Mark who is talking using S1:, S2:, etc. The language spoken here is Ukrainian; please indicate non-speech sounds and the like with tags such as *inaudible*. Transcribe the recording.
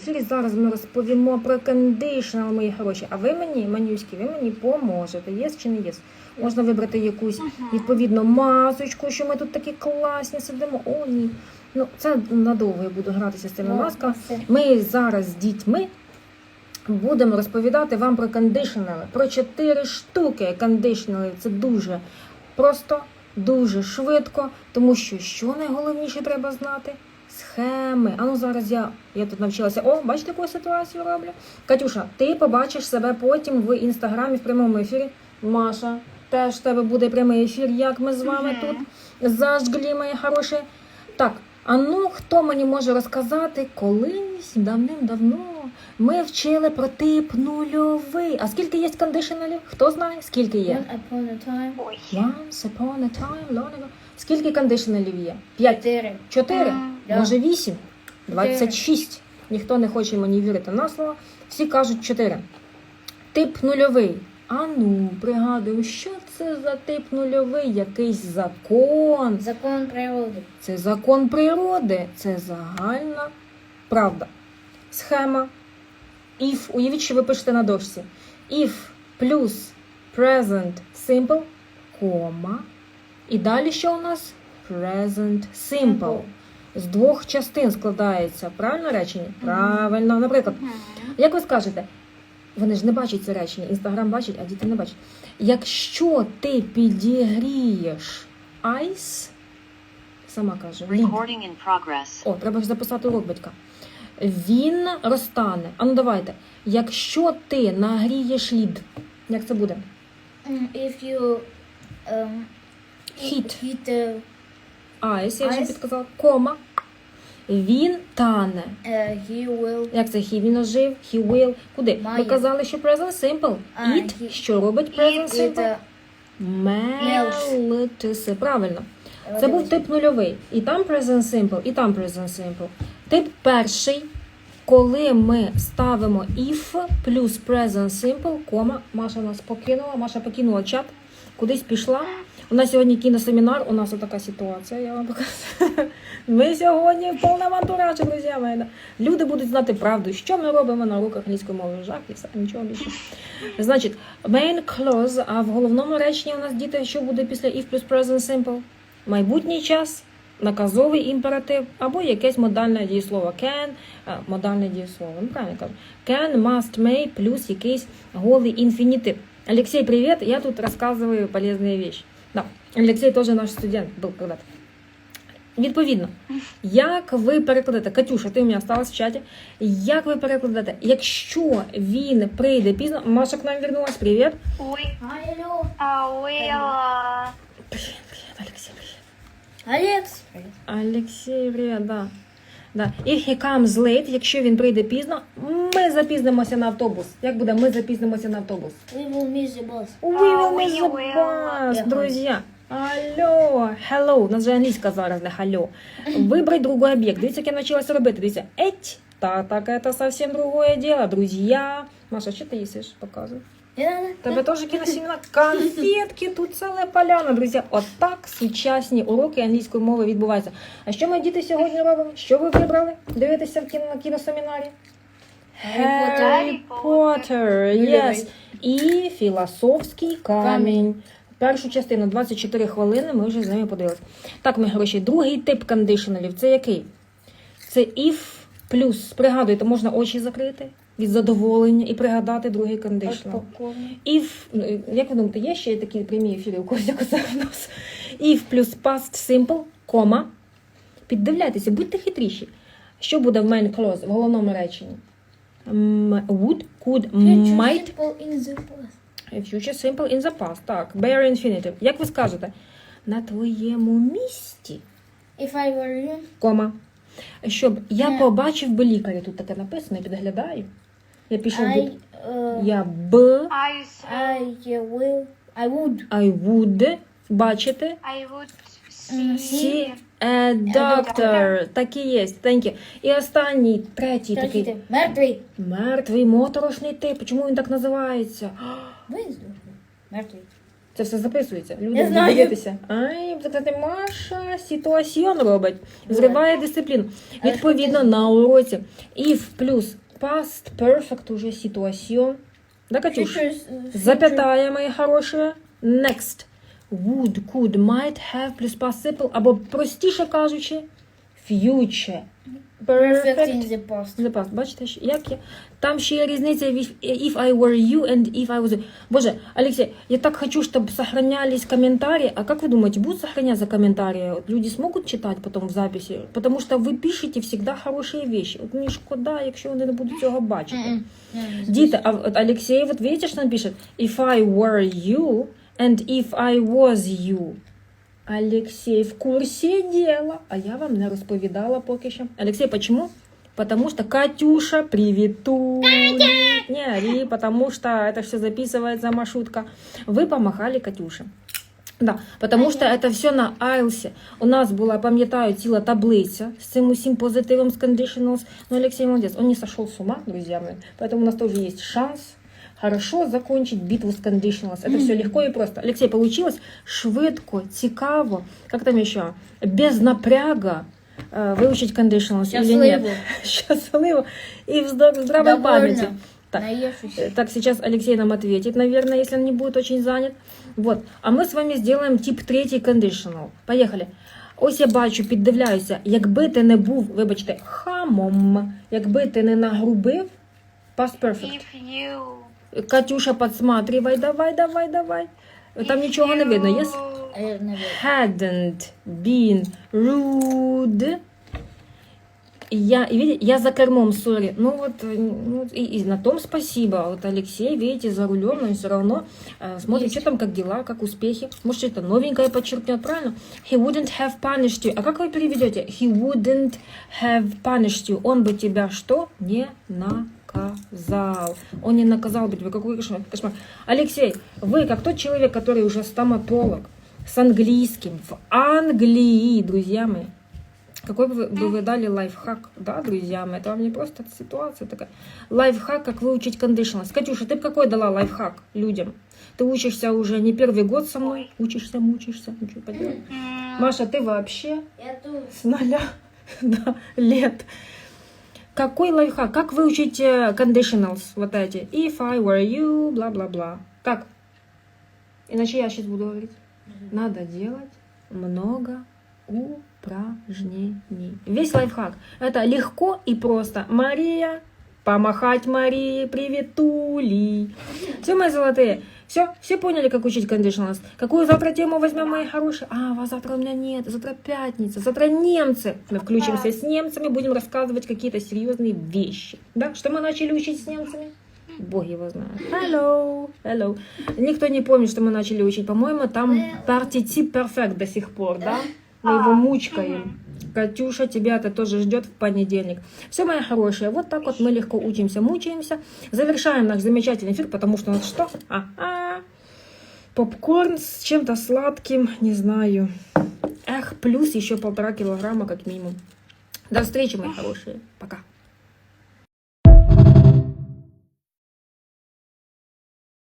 S1: ефірі зараз ми розповімо про кондишнер, мої хороші. А ви мені, манюські, ви мені поможете. Єс чи не єс? Можна вибрати якусь відповідно масочку, що ми тут такі класні сидимо. О, ні. Ну, це надовго я буду гратися з цими масками. Ми зараз з дітьми будемо розповідати вам про кондишнери. Про чотири штуки кондишнерів. Це дуже просто, дуже швидко, тому що що найголовніше треба знати? Схеми. А ну зараз я, я тут навчилася. О, бачите, яку ситуацію роблю? Катюша, ти побачиш себе потім в інстаграмі в прямому ефірі. Маша, теж в тебе буде прямий ефір, як ми з вами
S2: Мгм.
S1: тут зажгли, мої хороші. Так, а ну хто мені може розказати, колись давним-давно ми вчили про тип нульовий. А скільки є кондишнерів? Хто знає? Скільки є?
S3: One upon a time.
S1: Once upon a time, long ago. Скільки кондишнерів є? П'ять.
S3: Чотири.
S1: Чотири? Може вісім? Двадцять шість. Ніхто не хоче мені вірити на слово. Всі кажуть чотири. Тип нульовий. А ну, пригадую, що це за тип нульовий? Якийсь закон.
S3: Закон природи.
S1: Це закон природи, це загальна правда. Схема. If, уявіть, що ви пишете на дошці. If плюс present simple, кома. І далі що у нас? Present simple. З двох частин складається. Правильно речення? Правильно. Наприклад, як ви скажете, вони ж не бачать це речення, інстаграм бачить, а діти не бачать. Якщо ти підігрієш айс, сама каже, лід.
S4: Recording in progress.
S1: О, треба ж записати урок батька. Він розтане. А ну давайте. Якщо ти нагрієш лід, як це буде?
S3: If you um,
S1: Heat.
S3: heat the
S1: Айс, я вже підказала. Кома. Він тане.
S3: uh, he will
S1: Як це he? Він ожив, he will. Куди? Ми казали, що present simple.
S3: А,
S1: It.
S3: he-
S1: Що робить present
S3: eat
S1: simple? Мелитися. Правильно. Це був тип нульовий. І там present simple, і там present simple. Тип перший, коли ми ставимо if плюс present simple, кома. Маша нас покинула, Маша покинула чат, кудись пішла. У нас сьогодні кіносемінар, у нас така ситуація, я вам показую. *laughs* Ми сьогодні в повному антуражі, друзі мої. Люди будуть знати правду, що ми робимо на уроках англійської мови. Жах і все, нічого більше. Значить, main clause, а в головному реченні у нас діти, що буде після if плюс present simple? Майбутній час, наказовий імператив або якесь модальне дієслово can, модальне дієслово. Ну, правильно кажу. Can, must, may плюс якийсь голий інфінітив. Алексей, привет! Я тут рассказываю полезные вещи. Да, Алексей тоже наш студент был когда-то. Відповідно, як ви перекладете, Катюша, ти у мене осталась в чаті. Як ви перекладете, якщо він прийде пізно, Маша к нам вернулась, привіт.
S2: Ой.
S3: Алло.
S2: А, Уилла.
S1: Привіт, привіт, Алексей, привіт.
S3: Алекс.
S1: Алексей, привіт, да. Да. If he comes late, якщо він прийде пізно, ми запізнимося на автобус. Як буде, ми запізнимося на автобус.
S3: We will miss the bus.
S1: We will miss the bus, друзі. Алло, hello, у нас же англійська зараз, не халло. Вибрать другой об'єкт. Дивіться, як я навчилася робити. Дивіться, еть, та, так, это совсем другое дело, друзья. Маша, що ти їсиш? Показуй. Тебе теж кіносемінар. Конфетки, тут ціла поляна, друзі. Отак сучасні уроки англійської мови відбуваються. А що ми діти сьогодні робимо? Що ви вибрали? Дивитеся в кіно, на кіносемінарі? Гаррі Поттер, yes. І філософський камінь. Першу частину 24 хвилини ми вже з ними подивилися. Так, ми гроші. Другий тип кондишнерів це який? Це if плюс. Пригадуйте, можна очі закрити від задоволення і пригадати другий кондишнер. If, ну, як ви думаєте, є ще такі прямі ефіри у когось як у нас? If плюс past simple, кома. Піддивляйтеся, будьте хитріші. Що буде в main clause, в головному реченні? Would, could, might, future simple in the past. Так, bare infinitive. Як ви скажете? На твоєму місці,
S3: If I were you,
S1: кома. Щоб я
S3: Е.
S1: побачив би лікаря, тут таке написано, я підглядаю. Я пішов
S3: I, uh,
S1: Я б,
S2: I,
S3: I uh, will, I would
S1: I would бачити.
S2: I would see.
S1: See a doctor. Так і є. Thank you. І останній, третій такий
S3: Третій. Мертвий.
S1: мертвий моторошний тип. Чому він так називається? *gasps*
S3: Виздохнув. Мертвий.
S1: Це все записується. Люди
S3: Я
S1: будуть
S3: знаю.
S1: дивитися. Ай, сказати, Маша ситуаціон робить. Зриває дисципліну. Відповідно, на уроці if плюс past perfect уже ситуацию. Да, Катюш?
S3: Uh.
S1: Запятая, мои хорошие. Next. Would, could, might, have плюс past simple. Або простіше кажучи, future.
S3: Perfect
S1: Perfect.
S3: in the past.
S1: Запас, бачите, що- як я? Там ще є різниця if, if I were you and if I was you. Боже, Алексей, я так хочу, чтобы сохранялись комментарии. А как вы думаете, будут сохраняться комментарии? Вот люди смогут читать потом в записи? Потому что вы пишете всегда хорошие вещи. От мені шкода, якщо вони не будуть цього бачити.
S3: Mm-mm. Yeah,
S1: Діти, а от Алексей, вот видите, что он пишет? If I were you and if I was you. Алексей в курсі дела, а я вам не розповідала поки що. Алексей, почему? Потому что Катюша, приветули. Не ори, потому что это все записывается, маршрутка. Вы помахали Катюше. Да, потому що це все на IELTS. У нас була, пам'ятаю, ціла таблиця з цим усім позитивом з conditionals. Ну, Алексей молодец, он не сошел с ума, друзья мои. Поэтому у нас тоже есть шанс хорошо закончить битву с conditionals. Это все легко и просто. Алексей, получилось швидко, цікаво, как там еще, без напряга э, выучить conditionals или нет?
S3: Щасливо. *laughs*
S1: Счастливо и в здор- в здравой
S3: Довольно.
S1: памяти. Так.
S3: Наевшись.
S1: Э, Так, сейчас Алексей нам ответит, наверное, если он не будет очень занят. Вот. А ми з вами сделаем тип третій conditional. Поїхали. Ось я бачу, піддивляюся, якби ти не був, вибачте, хамом, якби ти не нагрубив, past perfect.
S2: If you.
S1: Катюша, подсматривай, давай, давай, давай. Там нічого не видно.
S3: Have never.
S1: hadn't been rude. Я, видите, я за кормом, сори. Ну вот, э, ну, и, и на том спасибо. Вот Алексей, видите, за рулем, но все равно э, смотрим,
S3: Есть.
S1: что там, как дела, как успехи. Может, что-то новенькое подчеркнет, правильно? He wouldn't have punished you. А как вы переведете? He wouldn't have punished you. Он бы тебя что? Не наказал. Он не наказал бы тебя. Какой кошмар. кошмар. Алексей, вы как тот человек, который уже стоматолог, с английским, в Англии, друзья мои. Какой бы вы, бы вы дали лайфхак, да, друзья мои? Это вам не просто ситуация такая. Лайфхак, как выучить conditionals. Катюша, ты какой дала лайфхак людям? Ты учишься уже не первый год со мной. Учишься, мучишься, ничего поделать. Маша, ты вообще
S3: Я тут.
S1: с нуля *laughs* да, лет. Какой лайфхак? Как выучить э, conditionals вот эти? If I were you, бла-бла-бла. Как? Иначе я сейчас буду говорить. Надо делать много упражнений. Весь лайфхак. Это легко и просто. Мария, помахать Марии, приветули. Все, мои золотые. Все, все поняли, как учить conditionals? Какую завтра тему возьмем, мои хорошие? А, вас завтра у меня нет, завтра пятница, завтра немцы. Мы включимся с немцами, будем рассказывать какие-то серьезные вещи. Да, что мы начали учить с немцами? Бог его знает. Hello, hello. Никто не помнит, что мы начали учить. По-моему, там партицип перфект до сих пор, да? Мы его мучкаем. Катюша, тебя это тоже ждет в понедельник. Все, мои хорошие, вот так вот мы легко учимся, мучаемся. Завершаем наш замечательный эфир, потому что у нас что? А-а. Попкорн с чем-то сладким, не знаю. Эх, плюс еще полтора килограмма как минимум. До встречи, мои хорошие. Пока.